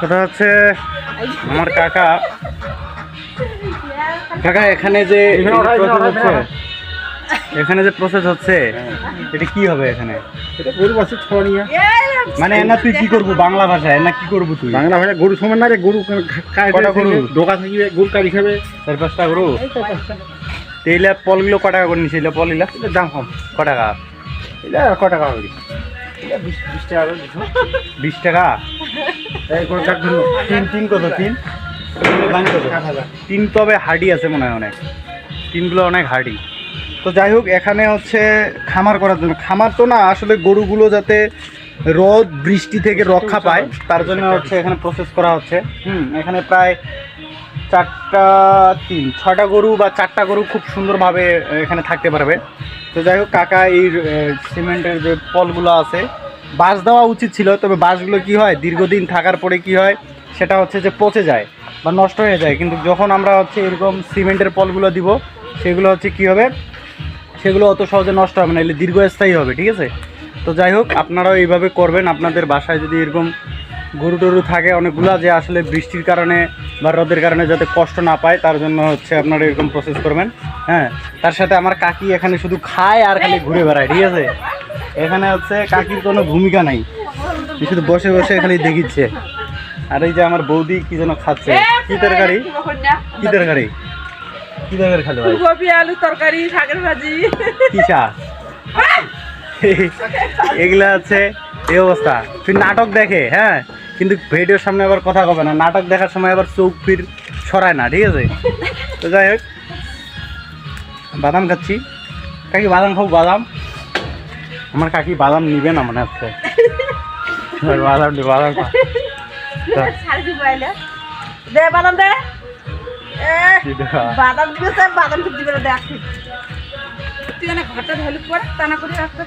কথা হচ্ছে আমার কাকা। কাকা এখানে যে প্রসেস হচ্ছে এখানে যে প্রসেস হচ্ছে এটা কি হবে এখানে? এটা গরু বাসে মানে না তুই কি করব বাংলা ভাষায়? না কি করব তুই? বাংলা ভাষা গরু সমান না রে গরু কটা গরু? ডোকা থাকিবে গরু কাটি খাবে চার পাঁচটা গরু? এই তো পাঁচটা। তেইলা পলগুলো ক টাকা করে নিছিল পলিলা এটার দাম কম। ক টাকা? এটা ক টাকা হবে? বিশ টাকা বিশ টাকা? তিন তিন কত? তিন? তিন তবে হার্ডি আছে মনে হয় অনেক। তিনগুলো অনেক হার্ডি তো যাই হোক এখানে হচ্ছে খামার করার জন্য। খামার তো না আসলে গরুগুলো যাতে রোদ বৃষ্টি থেকে রক্ষা পায় তার জন্য হচ্ছে এখানে প্রসেস করা হচ্ছে। হুম এখানে প্রায় চারটা তিন ছটা গরু বা চারটা গরু খুব সুন্দরভাবে এখানে থাকতে পারবে। তো যাই হোক কাকা এই সিমেন্টের যে পলগুলো আছে বাঁশ দেওয়া উচিত ছিল, তবে বাঁশগুলো কি হয়, দীর্ঘদিন থাকার পরে কি হয়, সেটা হচ্ছে যে পচে যায় বা নষ্ট হয়ে যায়। কিন্তু যখন আমরা হচ্ছে এরকম সিমেন্টের পলগুলো দিব, সেগুলো হচ্ছে কি হবে, সেগুলো অত সহজে নষ্ট হবে না, এলে দীর্ঘস্থায়ী হবে, ঠিক আছে? তো যাই হোক, আপনারাও এইভাবে করবেন। আপনাদের বাসায় যদি এরকম গরু টরু থাকে, অনেকগুলা যে আসলে বৃষ্টির কারণে বা রোদের কারণে যাতে কষ্ট না পায়, তার জন্য হচ্ছে আপনারা এরকম প্রসেস করবেন। হ্যাঁ তার সাথে আমার কাকি এখানে শুধু খায় আর খালি ঘুরে বেড়ায়, ঠিক আছে? এখানে হচ্ছে কাকির কোনো ভূমিকা নাই। শুধু বসে বসে এখানে দেখিচ্ছে। আর এই যে আমার বৌদি কি যেন খাচ্ছে। কি তরকারি? কি তরকারি? কি তরকারি খালো ভাই? ফুলকপি আলু তরকারি শাকের ভাজি। কি চাস? এগুলা হচ্ছে এই অবস্থা। তুই নাটক দেখে হ্যাঁ? কিন্তু ভিডিওর সামনে আবার কথা কবে না? নাটক দেখার সময় আবার চোখ ফির সরায় না ঠিক আছে? তো যাই হোক বাদাম খাচ্ছি। কাকি বাদাম খাব বাদাম। আমার কাকি বাদাম নিবে না মনে হচ্ছে। বাদাম নি বাদাম দে বাদাম দে। বাদাম দিবে স্যার বাদাম দিবে দেখ। তুই অনেক ঘরটা ঢালু করে টানা করে রাখতে